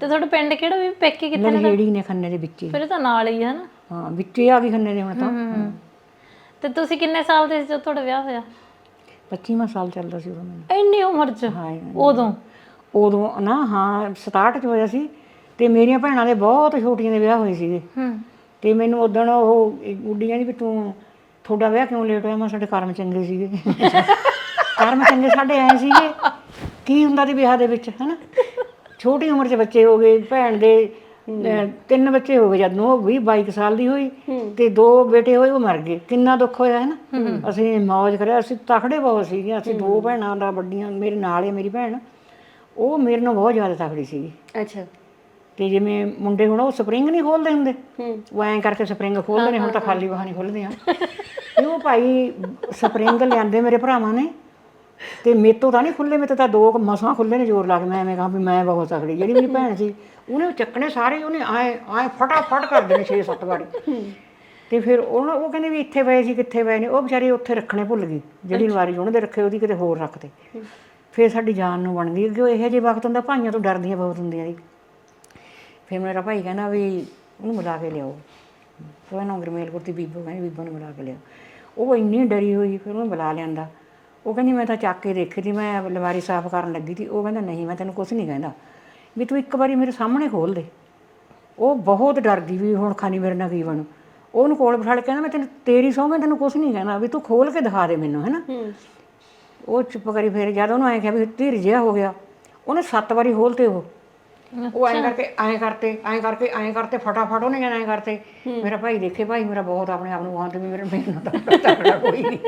ਤੇ ਤੁਹਾਡਾ ਪਿੰਡ ਕਿਹੜਾ ਵੀ ਪੇਕੇ ਕਿੱਥੇ ਨੇ ਲਲਹੇੜੀ ਨੇ ਖੰਨੇ ਦੇ ਵਿੱਚ। ਹੀ ਫਿਰ ਇਹ ਤਾਂ ਨਾਲ ਹੀ ਹੈ ਨਾ ਹਾਂ ਵਿੱਚ ਹੀ ਆ ਗਈ ਖੰਨੇ ਦੇ ਹੁਣ ਤਾਂ। ਤੇ ਤੁਸੀਂ ਕਿੰਨੇ ਸਾਲ ਦੇ ਸੀ ਜਦੋਂ ਤੁਹਾਡਾ ਵਿਆਹ ਹੋਇਆ? 25ਵਾਂ ਸਾਲ ਚੱਲਦਾ ਸੀ ਉਦੋਂ ਮੈਨੂੰ ਇੰਨੀ ਉਮਰ 'ਚ? ਹਾਂ ਉਦੋਂ? ਉਦੋਂ ਨਾ ਹਾਂ 67 ਚ ਹੋਇਆ ਸੀ ਤੇ ਮੇਰੀਆਂ ਭੈਣਾਂ ਦੇ ਬਹੁਤ ਛੋਟੀਆਂ ਦੇ ਵਿਆਹ ਹੋਏ ਸੀਗੇ। ਹੂੰ। ਤੇ ਮੈਨੂੰ ਉਦੋਂ ਉਹ ਇੱਕ ਗੁੱਡੀ ਕਹਿੰਦੀ ਵੀ ਤੂੰ ਤੁਹਾਡਾ ਵਿਆਹ ਕਿਉਂ ਲੇਟ ਹੋਇਆ? ਮੈਂ ਸਾਡੇ ਕਰਮ ਚੰਗੇ ਸੀਗੇ। ਕਰਮ ਚੰਗੇ ਸਾਡੇ ਆਏ ਸੀਗੇ। ਕੀ ਹੁੰਦਾ ਦੀ ਵਿਆਹ ਦੇ ਵਿੱਚ ਹਨਾ? ਛੋਟੀ ਉਮਰ 'ਚ ਬੱਚੇ ਹੋ ਗਏ ਭੈਣ ਦੇ ਅਹ, ਤਿੰਨ ਬੱਚੇ ਹੋ ਗਏ ਜਦ ਨੂੰ ਉਹ 20 22 ਸਾਲ ਦੀ ਹੋਈ ਤੇ ਦੋ ਬੇਟੇ ਹੋਏ ਉਹ ਮਰ ਗਏ। ਕਿੰਨਾ ਦੁੱਖ ਹੋਇਆ ਹੈ ਨਾ ਅਸੀਂ ਮौज ਕਰਿਆ ਅਸੀਂ ਤਖੜੇ ਬਹੁਤ ਸੀਗੇ ਅਸੀਂ ਦੋ ਭੈਣਾਂ ਦਾ ਵੱਡੀਆਂ ਮੇਰੇ ਨਾਲ ਹੀ ਮੇਰੀ ਭੈਣ ਉਹ ਮੇਰੇ ਨਾਲ ਬਹੁਤ ਜ਼ਿਆਦਾ ਤਕੜੀ ਸੀਗੀ। ਅੱਛਾ। ਤੇ ਜਿਵੇਂ ਮੁੰਡੇ ਹੁਣ ਉਹ ਸਪਰਿੰਗ ਨਹੀਂ ਖੋਲਦੇ ਹੁੰਦੇ ਉਹ ਐਂ ਕਰਕੇ ਸਪਰਿੰਗ ਖੋਲਦੇ ਨੇ ਹੁਣ ਤਾਂ ਖਾਲੀ ਬਾਹਾਂ ਨਹੀਂ ਖੋਲਦੇ ਆ। ਤੇ ਉਹ ਭਾਈ ਸਪਰਿੰਗ ਲਿਆਂਦੇ ਮੇਰੇ ਭਰਾਵਾਂ ਨੇ ਤੇ ਮੇਤੋਂ ਤਾਂ ਨਹੀਂ ਖੁੱਲੇ ਮੇਤੋਂ ਤਾਂ ਦੋ ਕੁ ਮਸਾਂ ਖੁੱਲੇ ਨੇ ਜ਼ੋਰ ਲਾ ਕੇ। ਮੈਂ ਐਵੇਂ ਕਹਾਂ ਵੀ ਮੈਂ ਬਹੁਤ ਤਕੜੀ ਜਿਹੜੀ ਮੇਰੀ ਭੈਣ ਸੀ ਉਹਨੇ ਉਹ ਚੱਕਣੇ ਸਾਰੇ ਉਹਨੇ ਆਏ ਆਏ ਫਟਾਫਟ ਕਰ ਦੇਣੇ 6-7 ਵਾਰੀ। ਤੇ ਫਿਰ ਉਹ ਉਹ ਕਹਿੰਦੇ ਵੀ ਇੱਥੇ ਪਏ ਸੀ ਕਿੱਥੇ ਪਏ ਨੇ ਉਹ ਵਿਚਾਰੀ ਉੱਥੇ ਰੱਖਣੇ ਭੁੱਲ ਗਈ ਜਿਹੜੀ ਵਾਰੀ ਉਹਨੇ ਦੇ ਰੱਖੇ ਉਹਦੀ ਕਿਤੇ ਹੋਰ ਰੱਖਤੇ ਫਿਰ ਸਾਡੀ ਜਾਨ ਨੂੰ ਬਣ ਗਈ ਕਿ ਉਹ ਇਹੋ ਜਿਹੇ ਵਕਤ ਹੁੰਦਾ ਭਾਈਆਂ ਤੋਂ ਡਰਦੀਆਂ ਬਹੁਤ ਹੁੰਦੀਆਂ ਸੀ। ਫਿਰ ਮੇਰਾ ਭਾਈ ਕਹਿੰਦਾ ਵੀ ਉਹਨੂੰ ਮਿਲਾ ਕੇ ਲਿਆਓ। ਫਿਰ ਉਹਨੂੰ ਗਰਮੇਲ ਕੁਰਤੀ ਬੀਬੋ ਕਹਿੰਦੀ ਬੀਬੋ ਨੂੰ ਮਿਲਾ ਕੇ ਲਿਆਓ। ਉਹ ਇੰਨੀ ਡਰੀ ਹੋਈ ਫਿਰ ਉਹਨੂੰ ਬੁਲਾ ਲਿਆਂਦਾ। ਉਹ ਕਹਿੰਦੀ ਮੈਂ ਤਾਂ ਚੱਕ ਕੇ ਦੇਖੀ ਤੀ ਮੈਂ ਲਵਾਰੀ ਸਾਫ਼ ਕਰਨ ਲੱਗੀ ਤੀ ਉਹ ਕਹਿੰਦਾ ਨਹੀਂ ਮੈਂ ਤੈਨੂੰ ਕੁਝ ਨਹੀਂ ਕਹਿੰਦਾ। ਵੀ ਤੂੰ ਇੱਕ ਵਾਰੀ ਮੇਰੇ ਸਾਹਮਣੇ ਖੋਲ ਦੇ। ਉਹ ਬਹੁਤ ਡਰ ਗਈ ਵੀ ਹੁਣ ਖਾਨੀ ਮੇਰੇ ਨਾਲ ਕੀ ਬਣੂ। ਉਹਨੂੰ ਕੋਲ ਬਿਠਾ ਕੇ ਕਹਿੰਦਾ ਮੈਂ ਤੈਨੂੰ ਤੇਰੀ ਸਹੁੰ ਮੈਂ ਤੈਨੂੰ ਕੁਝ ਨਹੀਂ ਕਹਿੰਦਾ ਵੀ ਤੂੰ ਖੋਲ ਕੇ ਦਿਖਾ ਦੇ ਮੈਨੂੰ ਹੈਨਾ? ਉਹ ਚੁੱਪ ਕਰੀ ਫਿਰ ਜਦ ਉਹਨੂੰ ਐਂ ਕਿਹਾ ਵੀ ਧੀਰ ਜਿਹਾ ਹੋ ਗਿਆ। ਉਹਨੇ ਸੱਤ ਵਾਰੀ ਖੋਲਤੇ ਉਹ। ਉਹ ਐਂ ਕਰਕੇ ਐਂ ਕਰਤੇ ਐਂ ਕਰਕੇ ਐਂ ਕਰਤੇ ਫਟਾਫਟ ਉਹਨੇ ਐਂ ਕਰਤੇ ਮੇਰਾ ਭਾਈ ਦੇਖੇ ਭਾਈ ਮੇਰਾ ਬਹੁਤ ਆਪਣੇ ਆਪ ਨੂੰ ਆਂਦੇ ਵੀ ਮੇਰੇ ਮੇਰੇ ਨਾਲ ਤਾਂ ਤਕੜਾ ਕੋਈ ਨਹੀਂ।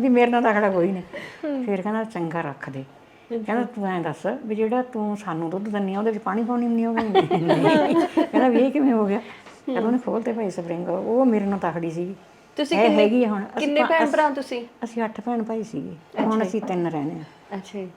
ਵੀ ਮੇਰੇ ਨਾਲ ਤਕੜਾ ਕੋਈ ਨਹੀਂ। ਫਿਰ ਕਹਿੰਦਾ ਚੰਗਾ ਰੱਖ ਦੇ। ਕਹਿੰਦਾ ਤੂੰ ਐਂ ਦੱਸ ਵੀ ਜਿਹੜਾ ਤੂੰ ਸਾਨੂੰ ਦੁੱਧ ਦਿੰਨੀ ਆ ਉਹਦੇ ਵਿੱਚ ਪਾਣੀ ਪਾਉਣੀ ਨਹੀਂ ਹੋਗਾ ਕਹਿੰਦਾ ਵੀ ਇਹ ਕਿਵੇਂ ਹੋ ਗਿਆ? ਕਹਿੰਦਾ ਉਹਨੇ ਖੋਲਤੇ ਭਾਈ ਸਪਰਿੰਗ ਉਹ ਮੇਰੇ ਨਾਲ ਤਕੜੀ ਸੀਗੀ। ਤੁਸੀਂ ਇਹ ਹੈਗੀ ਹੁਣ। ਕਿੰਨੇ ਭੈਣ ਭਰਾ ਤੁਸੀਂ? ਅਸੀਂ ਅੱਠ ਭੈਣ ਭਾਈ ਸੀਗੇ। ਹੁਣ ਅਸੀਂ ਤਿੰਨ ਰਹਿੰਦੇ ਆ। ਅੱਛਾ ਜੀ।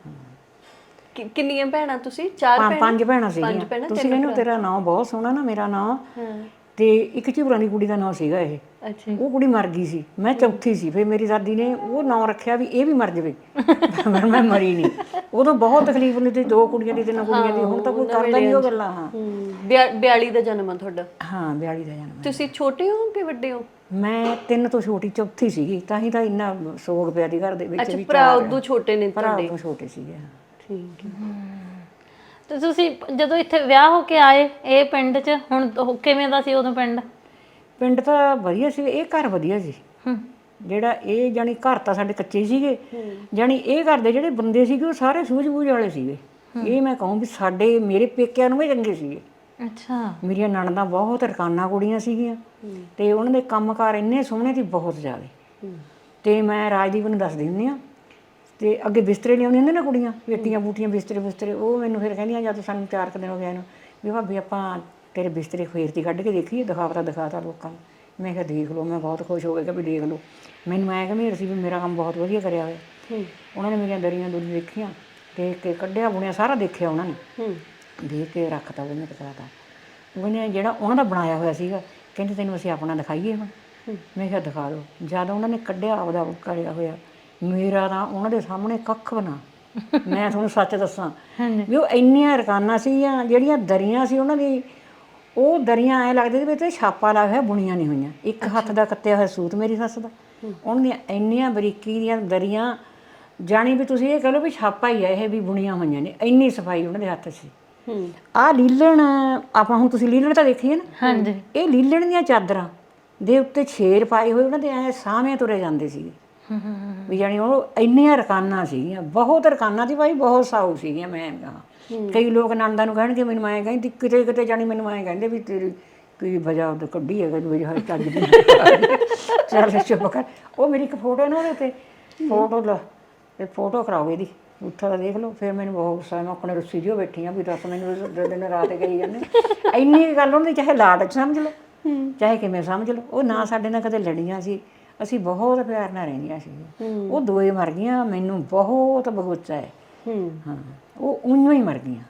ਕਿ- ਕਿੰਨੀਆਂ ਭੈਣਾਂ ਤੁਸੀਂ? ਚਾਰ ਭੈਣਾਂ? ਪੰਜ ਭੈਣਾਂ ਪੰਜ ਸੀਗੀਆਂ। ਭੈਣਾਂ ਤੁਸੀਂ ਕਹਿੰਦੇ ਤੇਰਾ ਨਾਮ ਬਹੁਤ ਸੋਹਣਾ ਨਾ ਮੇਰਾ ਨਾਮ ਹਾਂ। ਤੇ ਇੱਕ ਝੂਰਾਂ ਦੀ ਕੁੜੀ ਦਾ ਨਾਮ ਸੀਗਾ ਇਹ। ਅੱਛਾ। ਉਹ ਕੁੜੀ ਮਰ ਗਈ ਸੀ। ਮੈਂ ਚੌਥੀ ਸੀ। ਫਿਰ ਮੇਰੀ ਦਾਦੀ ਨੇ ਉਹ ਨਾਮ ਰੱਖਿਆ ਵੀ ਇਹ ਵੀ ਮਰ ਜਾਵੇ। ਪਰ ਮੈਂ ਮਰੀ ਨਹੀਂ। ਉਦੋਂ ਬਹੁਤ ਤਕਲੀਫ ਹੁੰਦੀ ਸੀ ਦੋ ਕੁੜੀਆਂ ਦੀ ਤਿੰਨ ਕੁੜੀਆਂ ਦੀ। ਹੁਣ ਤਾਂ ਕੋਈ ਕਰਦਾ ਨਹੀਂ ਉਹ ਗੱਲਾਂ ਹਾਂ। ਹੂੰ। 42 ਦਾ ਜਨਮ ਆ ਤੁਹਾਡਾ। ਹਾਂ 42 ਦਾ ਜਨਮ ਤੁਸੀਂ ਛੋਟੇ ਹੋ ਕਿ ਵੱਡੇ ਹੋ? ਮੈਂ ਤਿੰਨ ਤੋਂ ਛੋਟੀ ਚੌਥੀ ਸੀਗੀ। ਤਾਂ ਹੀ ਤਾਂ ਇੰਨਾ ਸੋਗ ਪਿਆ ਦੀ ਘਰ ਦੇ ਵਿੱਚ ਅੱਛਾ ਵੀ ਭਰਾ ਉਦੋਂ ਛੋਟੇ ਨੇ ਭਰਾ ਤੁਹਾਡੇ। ਤੋਂ ਛੋਟੇ ਸੀਗੇ ਠੀਕ ਹੈ। ਤੇ ਤੁਸੀਂ ਜਦੋਂ ਇੱਥੇ ਵਿਆਹ ਹੋ ਕੇ ਆਏ ਇਹ ਪਿੰਡ 'ਚ ਹੁਣ ਉਹ ਕਿਵੇਂ ਦਾ ਸੀ ਉਦੋਂ ਪਿੰਡ? ਪਿੰਡ ਤਾਂ ਵਧੀਆ ਸੀ ਇਹ ਘਰ ਵਧੀਆ ਸੀ। ਹੂੰ ਜਿਹੜਾ ਇਹ ਜਾਨੀ ਘਰ ਤਾਂ ਸਾਡੇ ਕੱਚੇ ਸੀਗੇ। ਜਾਨੀ ਇਹ ਘਰ ਦੇ ਜਿਹੜੇ ਬੰਦੇ ਸੀਗੇ ਉਹ ਸਾਰੇ ਸੂਝ-ਬੂਝ ਵਾਲੇ ਸੀਗੇ। ਇਹ ਮੈਂ ਕਹੂੰ ਵੀ ਸਾਡੇ ਮੇਰੇ ਪੇਕਿਆਂ ਨੂੰ ਵੀ ਚੰਗੇ ਸੀਗੇ। ਅੱਛਾ। ਮੇਰੀਆਂ ਨਣਦਾਂ ਬਹੁਤ ਰਕਾਨਾ ਕੁੜੀਆਂ ਸੀਗੀਆਂ। ਤੇ ਉਹਨਾਂ ਦੇ ਕੰਮਕਾਰ ਇੰਨੇ ਸੋਹਣੇ ਸੀ ਬਹੁਤ ਜ਼ਿਆਦੇ। ਤੇ ਮੈਂ ਰਾਜਦੀਪ ਨੂੰ ਦੱਸ ਦਿੰਦੀ ਆ ਤੇ ਅੱਗੇ ਬਿਸਤਰੇ ਲਿਆਉਂਦੀਆਂ ਨੇ ਨਾ ਕੁੜੀਆਂ ਪੇਟੀਆਂ ਬੂਟੀਆਂ ਬਿਸਤਰੇ ਬਿਸਤਰੇ ਉਹ ਮੈਨੂੰ ਫਿਰ ਕਹਿੰਦੀਆਂ ਜਦ ਸਾਨੂੰ ਚਾਰ ਕੁ ਦਿਨ ਹੋ ਗਏ ਇਹਨੂੰ। ਵੀ ਭਾਬੀ ਆਪਾਂ ਤੇਰੇ ਬਿਸਤਰੇ ਖੇਰਤੀ ਕੱਢ ਕੇ ਦੇਖੀਏ ਦਿਖਾਵਤਾ ਦਿਖਾਤਾ ਲੋਕਾਂ ਨੂੰ। ਮੈਂ ਕਿਹਾ ਦੇਖ ਲਓ ਮੈਂ ਬਹੁਤ ਖੁਸ਼ ਹੋ ਗਿਆ ਕਿ ਵੀ ਦੇਖ ਲਓ। ਮੈਨੂੰ ਐਂ ਕਿ ਸੀ ਵੀ ਮੇਰਾ ਕੰਮ ਬਹੁਤ ਵਧੀਆ ਕਰਿਆ ਹੋਇਆ। ਉਹਨਾਂ ਨੇ ਮੇਰੀਆਂ ਦਰੀਆਂ ਦੁਰੀ ਦੇਖੀਆਂ ਦੇਖ ਕੇ ਕੱਢਿਆ ਬੁਣਿਆ ਸਾਰਾ ਦੇਖਿਆ ਉਹਨਾਂ ਨੇ। ਹੂੰ। ਦੇਖ ਕੇ ਰੱਖਤਾ ਉਹਨੇ ਟਕਾਤਾ ਉਹਨੇ ਜਿਹੜਾ ਉਹਨਾਂ ਦਾ ਬਣਾਇਆ ਹੋਇਆ ਸੀਗਾ ਕਹਿੰਦੇ ਤੈਨੂੰ ਅਸੀਂ ਆਪਣਾ ਦਿਖਾਈਏ ਹੁਣ। ਮੈਂ ਕਿਹਾ ਦਿਖਾ ਦਿਓ। ਜਦ ਉਹਨਾਂ ਨੇ ਕੱਢਿਆ ਆਪਦਾ ਕਰਿਆ ਹੋਇਆ। ਮੇਰਾ ਤਾਂ ਉਹਨਾਂ ਦੇ ਸਾਹਮਣੇ ਕੱਖ ਬਣਾ ਮੈਂ ਤੁਹਾਨੂੰ ਸੱਚ ਦੱਸਾਂ। ਵੀ ਉਹ ਇੰਨੀਆਂ ਰਕਾਨਾਂ ਸੀਗੀਆਂ ਜਿਹੜੀਆਂ ਦਰੀਆਂ ਸੀ ਉਹਨਾਂ ਦੀ ਉਹ ਦਰੀਆਂ ਐ ਲੱਗਦੇ ਸੀ ਵੀ ਤੇ ਛਾਪਾ ਲਾਇਆ ਹੋਇਆ ਬੁਣੀਆਂ ਨਹੀਂ ਹੋਈਆਂ। ਇੱਕ ਹੱਥ ਦਾ ਕੱਤਿਆ ਹੋਇਆ ਸੂਤ ਮੇਰੀ ਸੱਸ ਦਾ। ਉਹਨਾਂ ਦੀਆਂ ਇੰਨੀਆਂ ਬਰੀਕੀ ਦੀਆਂ ਦਰੀਆਂ ਜਾਣੀ ਵੀ ਤੁਸੀਂ ਇਹ ਕਹ ਲਓ ਵੀ ਛਾਪਾ ਹੀ ਹੈ ਇਹ ਵੀ ਬੁਣੀਆਂ ਹੋਈਆਂ ਨੇ ਇੰਨੀ ਸਫ਼ਾਈ ਉਹਨਾਂ ਦੇ ਹੱਥ 'ਚ ਸੀ। ਆ ਲੀਲਣ ਆਪਾਂ ਹੁਣ ਤੁਸੀਂ ਲੀਲਣ ਤਾਂ ਦੇਖੀ ਹੈ ਨਾ। ਹਾਂਜੀ। ਇਹ ਲੀਲਣ ਦੀਆਂ ਚਾਦਰਾਂ ਦੇ ਉੱਤੇ ਛੇਰ ਪਾਏ ਹੋਏ ਉਹਨਾਂ ਦੇ ਐ ਸਾਹਮਣੇ ਤੁਰੇ ਜਾਂਦੇ ਸੀਗੇ। ਵੀ ਜਾਣੀ ਉਹ ਇੰਨੀਆਂ ਰਕਾਨਾਂ ਸੀਗੀਆਂ ਬਹੁਤ ਰਕਾਨਾਂ ਦੀ ਭਾਈ ਬਹੁਤ ਸਾਊ ਸੀਗੀਆਂ ਮੈਂ ਕਹਾਂ। ਕਈ ਲੋਕ ਨੰਦਾਂ ਨੂੰ ਕਹਿਣਗੇ ਮੈਨੂੰ ਐਂ ਕਹਿੰਦੀ ਕਿਤੇ ਕਿਤੇ ਜਾਣੀ ਮੈਨੂੰ ਐਂ ਕਹਿੰਦੇ ਵੀ ਤੇਰੀ ਕੀ ਵਜ੍ਹਾ ਉਹ ਕੱਢੀ ਹੈਗਾ ਵੀ ਹਰ ਚੱਜ ਦੀ ਚੱਲ ਚੁੱਪ ਕਰ। ਉਹ ਮੇਰੀ ਇੱਕ ਫੋਟੋ ਹੈ ਨਾ ਉਹਦੇ ਉੱਤੇ ਫੋਟੋ ਲਾ ਇਹ ਫੋਟੋ ਕਰਾਓ ਇਹਦੀ ਉੱਥਾ ਦਾ ਦੇਖ ਲਓ। ਫਿਰ ਮੈਨੂੰ ਬਹੁਤ ਗੁੱਸਾ ਆਇਆ। ਮੈਂ ਆਪਣੇ ਰੁੱਸੀ ਜਿਹਾ ਬੈਠੀ ਆ ਵੀ ਦੱਸ ਮੈਨੂੰ ਦੋ ਦਿਨ ਰਾਤ ਗਈ ਜਾਂਦੇ। ਇੰਨੀ ਗੱਲ ਹੁੰਦੀ ਚਾਹੇ ਲਾਡ ਚ ਸਮਝ ਲਓ ਚਾਹੇ ਕਿਵੇਂ ਸਮਝ ਲਓ। ਉਹ ਨਾ ਸਾਡੇ ਨਾਲ ਕਦੇ ਲੜੀਆਂ ਸੀ ਅਸੀਂ ਬਹੁਤ ਪਿਆਰ ਨਾਲ ਰਹਿੰਦੀਆਂ ਸੀ। ਉਹ ਦੋਏ ਮਰ ਗਈਆਂ ਮੈਨੂੰ ਬਹੁਤ ਬਗੋਚਾ ਹੈ। ਹੂੰ। ਉਹ ਉਈਓ ਹੀ ਮਰ ਗਈਆਂ।